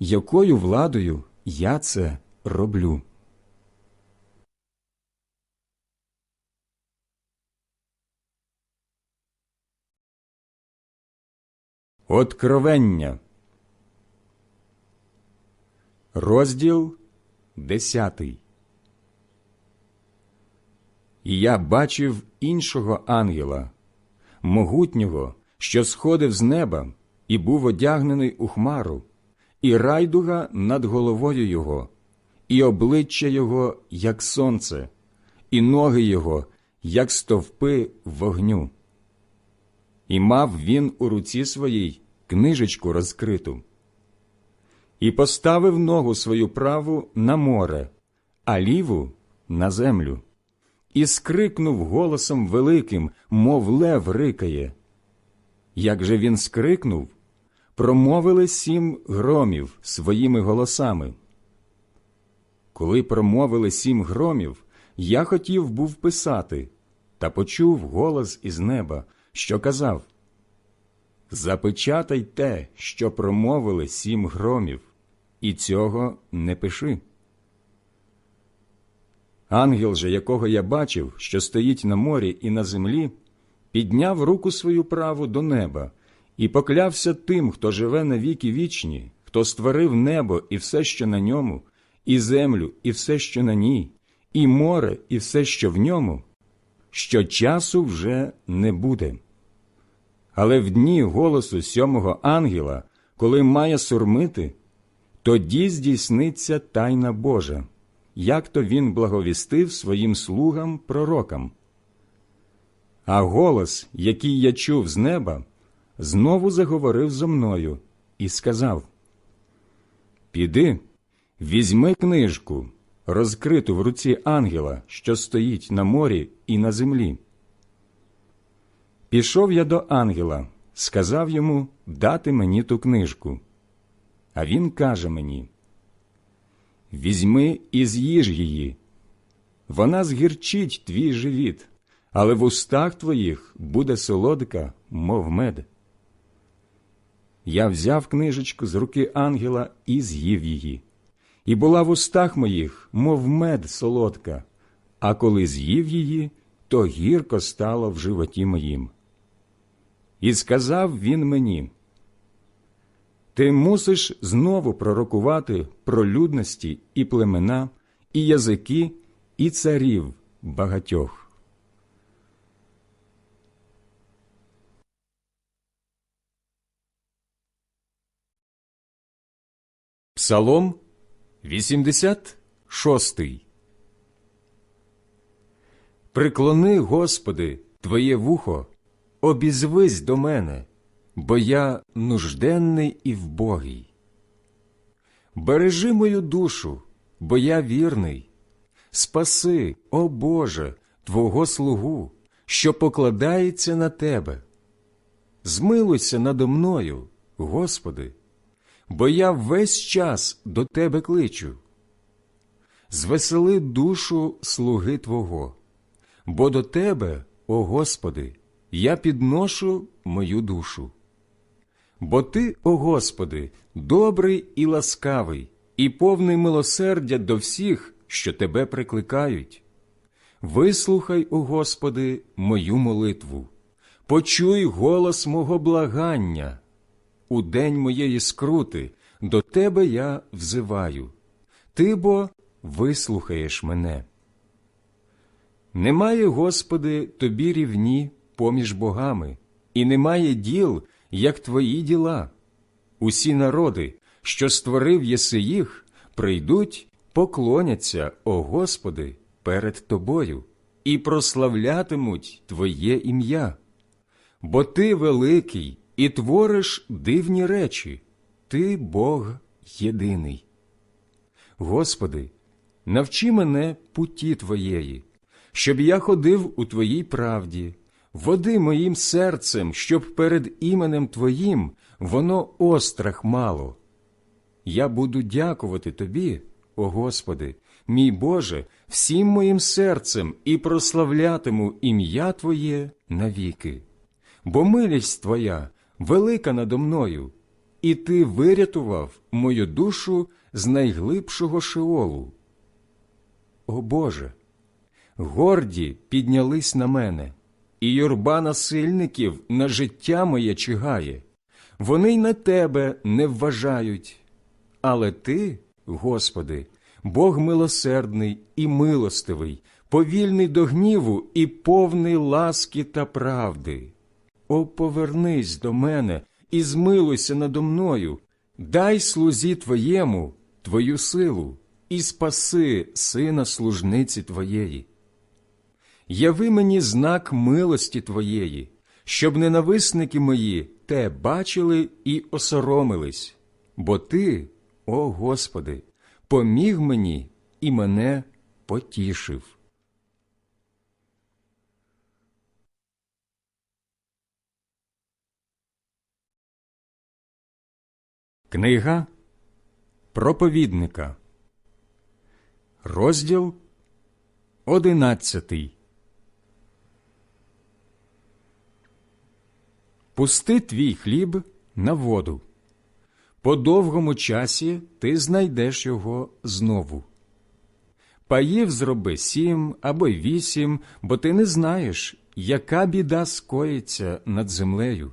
якою владою я це роблю. Откровення. Розділ десятий. І я бачив іншого ангела, могутнього, що сходив з неба, і був одягнений у хмару, і райдуга над головою його, і обличчя його, як сонце, і ноги його, як стовпи вогню. І мав він у руці своїй книжечку розкриту. І поставив ногу свою праву на море, а ліву на землю, і скрикнув голосом великим, мов лев рикає. Як же він скрикнув, промовили сім громів своїми голосами. Коли промовили сім громів, я хотів був писати, та почув голос із неба, що казав Запечатай те, що промовили сім громів, і цього не пиши. Ангел же, якого я бачив, що стоїть на морі і на землі, підняв руку свою праву до неба і поклявся тим, хто живе на віки вічні, хто створив небо і все, що на ньому, і землю, і все, що на ній, і море, і все, що в ньому, що часу вже не буде. Але в дні голосу сьомого ангела, коли має сурмити, тоді здійсниться тайна Божа, як то він благовістив своїм слугам пророкам. А голос, який я чув з неба, знову заговорив зо мною і сказав Піди, візьми книжку, розкриту в руці ангела, що стоїть на морі і на землі. Пішов я до ангела, сказав йому дати мені ту книжку. А він каже мені: Візьми і з'їж її. Вона згірчить твій живіт, але в устах твоїх буде солодка, мов мед. Я взяв книжечку з руки ангела і з'їв її, і була в устах моїх, мов мед солодка, а коли з'їв її, то гірко стало в животі моїм. І сказав він мені, Ти мусиш знову пророкувати про людності і племена, і язики, і царів багатьох. Псалом 86 Приклони, Господи, Твоє вухо обізвись до мене, бо я нужденний і вбогий. Бережи мою душу, бо я вірний. Спаси, о Боже, Твого слугу, що покладається на Тебе. Змилуйся надо мною, Господи, бо я весь час до Тебе кличу. Звесели душу слуги Твого, бо до Тебе, о Господи, я підношу мою душу. Бо ти, о Господи, добрий і ласкавий, і повний милосердя до всіх, що тебе прикликають. Вислухай, о Господи, мою молитву, почуй голос мого благання. У день моєї скрути до Тебе я взиваю, Ти бо вислухаєш мене. Немає, Господи, тобі рівні поміж богами, і немає діл, як твої діла. усі народи, що створив єси їх, прийдуть, поклоняться, о Господи, перед Тобою і прославлятимуть Твоє ім'я. Бо Ти великий і твориш дивні речі, Ти Бог єдиний. Господи, навчи мене путі Твоєї, щоб я ходив у Твоїй правді, води моїм серцем, щоб перед іменем Твоїм воно острах мало. Я буду дякувати Тобі, о Господи, мій Боже, всім моїм серцем і прославлятиму ім'я Твоє навіки. Бо милість Твоя велика надо мною, і Ти вирятував мою душу з найглибшого шеолу. О Боже, горді піднялись на мене, і юрба насильників на життя моє чигає. Вони й на тебе не вважають. Але ти, Господи, Бог милосердний і милостивий, повільний до гніву і повний ласки та правди. О, повернись до мене і змилуйся надо мною, дай слузі Твоєму Твою силу і спаси сина служниці Твоєї. Яви мені знак милості Твоєї, щоб ненависники мої те бачили і осоромились, бо Ти, о Господи, поміг мені і мене потішив. Книга Проповідника, розділ одинадцятий. Пусти твій хліб на воду. По довгому часі ти знайдеш його знову. Паїв зроби сім або вісім, бо ти не знаєш, яка біда скоїться над землею.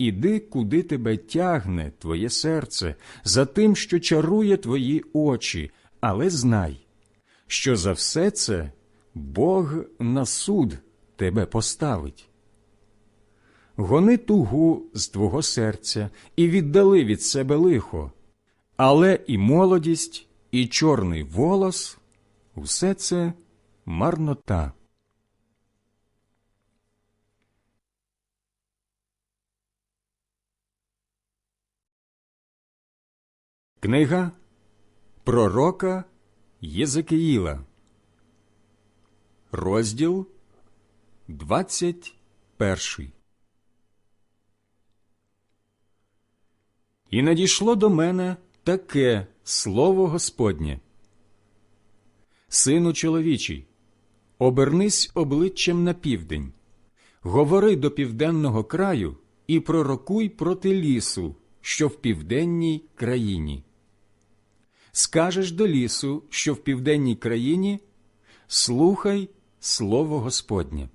Іди, куди тебе тягне твоє серце, за тим, що чарує твої очі, але знай, що за все це Бог на суд тебе поставить. Гони тугу з твого серця і віддали від себе лихо, але і молодість, і чорний волос усе це марнота. Книга Пророка Єзекиїла, розділ 21 І надійшло до мене таке слово Господнє. Сину чоловічий, обернись обличчям на південь, говори до південного краю і пророкуй проти лісу, що в південній країні. Скажеш до лісу, що в південній країні, слухай слово Господнє.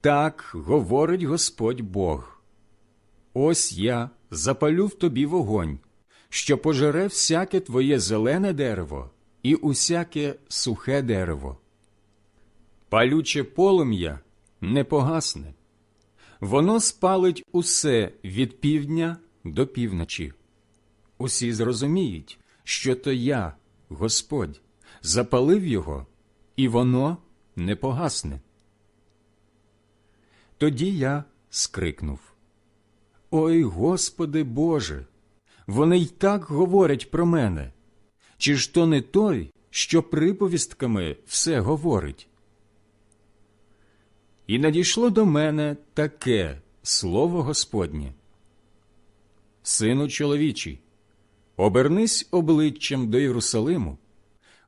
Так говорить Господь Бог. Ось я запалю в тобі вогонь, що пожере всяке твоє зелене дерево і усяке сухе дерево. Палюче полум'я не погасне, воно спалить усе від півдня до півночі. Усі зрозуміють, що то я, Господь, запалив його, і воно не погасне. Тоді я скрикнув Ой Господи Боже, вони й так говорять про мене. Чи ж то не той, що приповістками все говорить? І надійшло до мене таке слово Господнє. Сину чоловічий, обернись обличчям до Єрусалиму,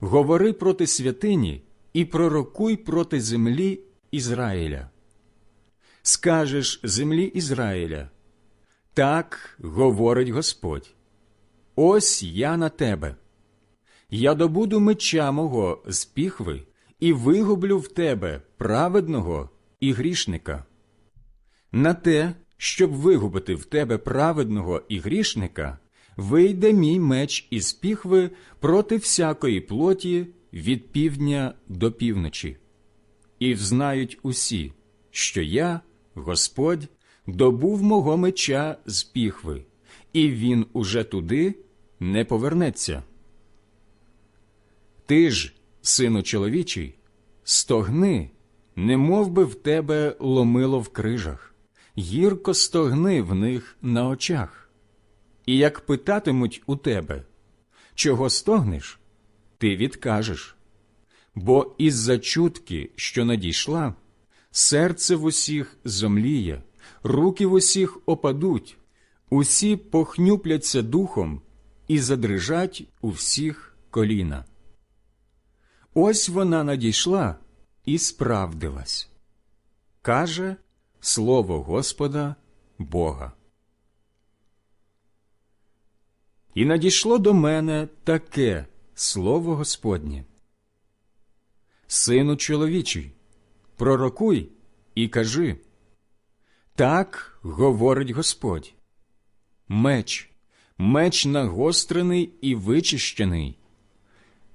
говори проти святині і пророкуй проти землі Ізраїля. Скажеш землі Ізраїля, так говорить Господь. Ось я на тебе. Я добуду меча мого з піхви і вигублю в тебе праведного і грішника. На те, щоб вигубити в тебе праведного і грішника, вийде мій меч із піхви проти всякої плоті від півдня до півночі. І взнають усі, що я, Господь, добув мого меча з піхви, і він уже туди не повернеться. Ти ж, сину чоловічий, стогни, не мов би в тебе ломило в крижах, гірко стогни в них на очах. І як питатимуть у тебе, чого стогнеш, ти відкажеш. Бо із-за чутки, що надійшла, серце в усіх зомліє, руки в усіх опадуть, усі похнюпляться духом і задрижать у всіх коліна. Ось вона надійшла і справдилась. Каже слово Господа Бога. І надійшло до мене таке слово Господнє. Сину чоловічий, пророкуй і кажи. Так говорить Господь. Меч, меч нагострений і вичищений.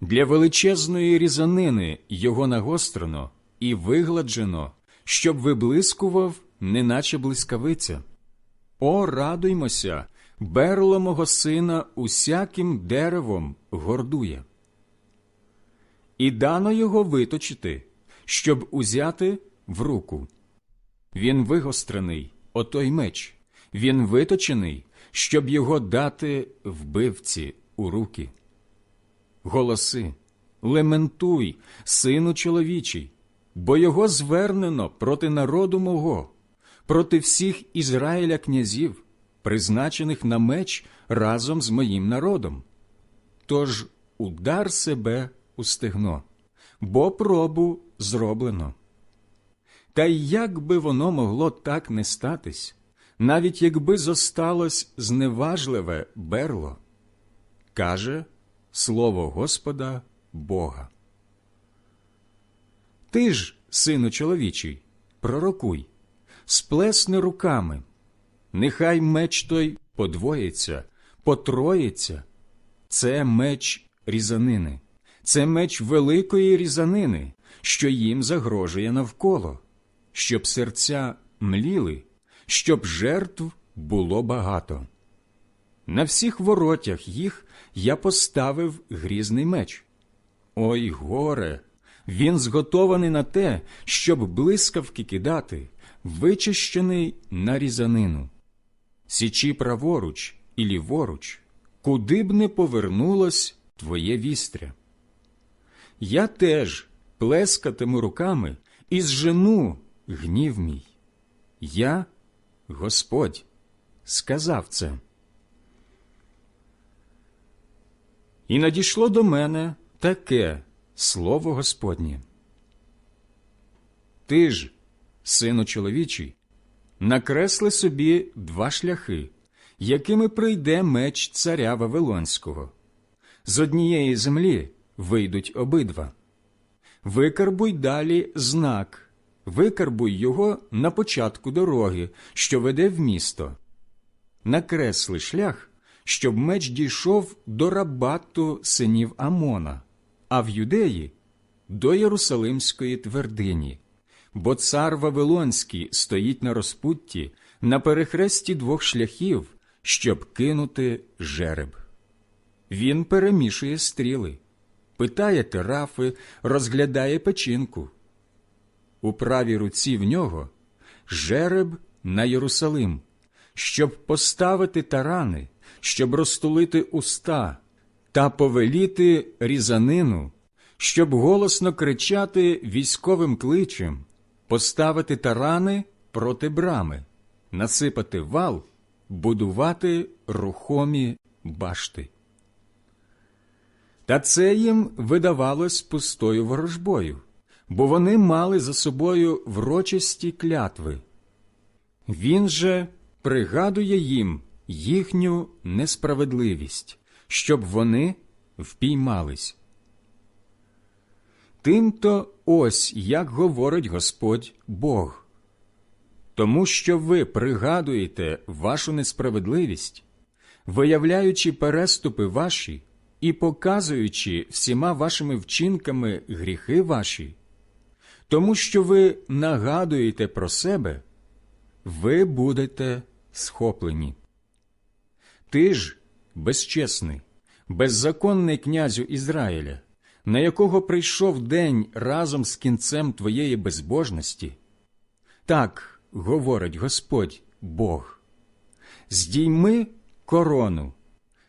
Для величезної різанини його нагострено і вигладжено, щоб виблискував, неначе блискавиця. О, радуймося, берло мого сина усяким деревом гордує. І дано його виточити, щоб узяти в руку. Він вигострений, отой меч, він виточений, щоб його дати вбивці у руки. Голоси, лементуй, сину чоловічий, бо його звернено проти народу мого, проти всіх Ізраїля князів, призначених на меч разом з моїм народом. Тож удар себе у стегно, бо пробу зроблено. Та й як би воно могло так не статись, навіть якби зосталось зневажливе берло, каже слово Господа Бога. Ти ж, сину чоловічий, пророкуй, сплесни руками, нехай меч той подвоїться, потроїться. Це меч різанини, це меч великої різанини, що їм загрожує навколо, щоб серця мліли, щоб жертв було багато. На всіх воротях їх я поставив грізний меч. Ой горе! Він зготований на те, щоб блискавки кидати, вичищений на різанину. Січі праворуч і ліворуч, куди б не повернулось твоє вістря. Я теж плескатиму руками і зжену гнів мій. Я, Господь, сказав це. І надійшло до мене таке слово Господнє. Ти ж, сину чоловічий, накресли собі два шляхи, якими прийде меч царя Вавилонського. З однієї землі вийдуть обидва. Викарбуй далі знак, викарбуй його на початку дороги, що веде в місто. Накресли шлях, щоб меч дійшов до рабату синів Амона, а в юдеї до Єрусалимської твердині. Бо цар Вавилонський стоїть на розпутті на перехресті двох шляхів, щоб кинути жереб. Він перемішує стріли, питає терафи, розглядає печінку. У правій руці в нього жереб на Єрусалим, щоб поставити тарани, щоб розтулити уста та повеліти різанину, щоб голосно кричати військовим кличем, поставити тарани проти брами, насипати вал, будувати рухомі башти. Та це їм видавалось пустою ворожбою, бо вони мали за собою врочисті клятви. Він же пригадує їм їхню несправедливість, щоб вони впіймались. Тимто ось як говорить Господь Бог. Тому що ви пригадуєте вашу несправедливість, виявляючи переступи ваші і показуючи всіма вашими вчинками гріхи ваші, тому що ви нагадуєте про себе, ви будете схоплені. Ти ж безчесний, беззаконний князю Ізраїля, на якого прийшов день разом з кінцем твоєї безбожності. Так говорить Господь Бог. Здійми корону,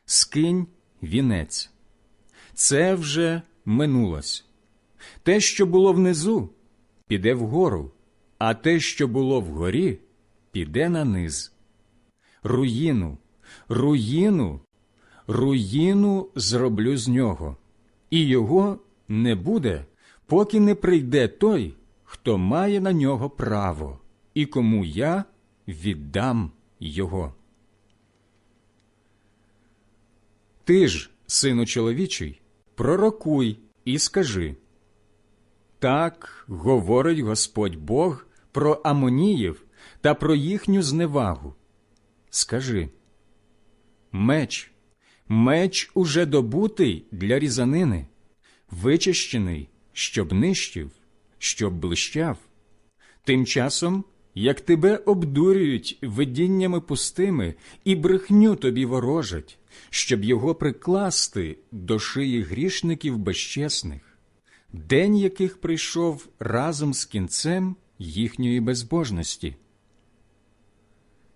скинь вінець. Це вже минулось. Те, що було внизу, піде вгору, а те, що було вгорі, піде на низ. Руїну, руїну, руїну зроблю з нього, і його не буде, поки не прийде той, хто має на нього право, і кому я віддам його. Ти ж, сину чоловічий, пророкуй і скажи. Так говорить Господь Бог про Амоніїв та про їхню зневагу. Скажи меч, меч уже добутий для різанини, вичищений, щоб нищив, щоб блищав. Тим часом, як тебе обдурюють видіннями пустими і брехню тобі ворожать, щоб його прикласти до шиї грішників безчесних, день яких прийшов разом з кінцем їхньої безбожності.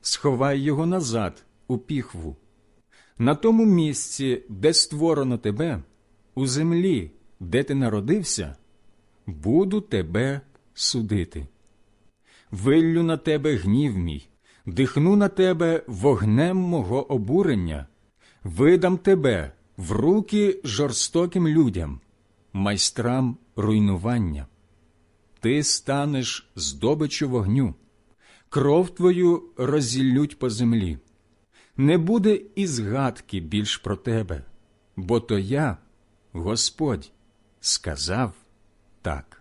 Сховай його назад у піхву, на тому місці, де створено тебе, у землі, де ти народився, буду тебе судити. Виллю на тебе гнів мій, дихну на тебе вогнем мого обурення, видам тебе в руки жорстоким людям, майстрам руйнування. Ти станеш здобичу вогню, кров твою розіллють по землі. Не буде і згадки більш про тебе, бо то я, Господь, сказав так.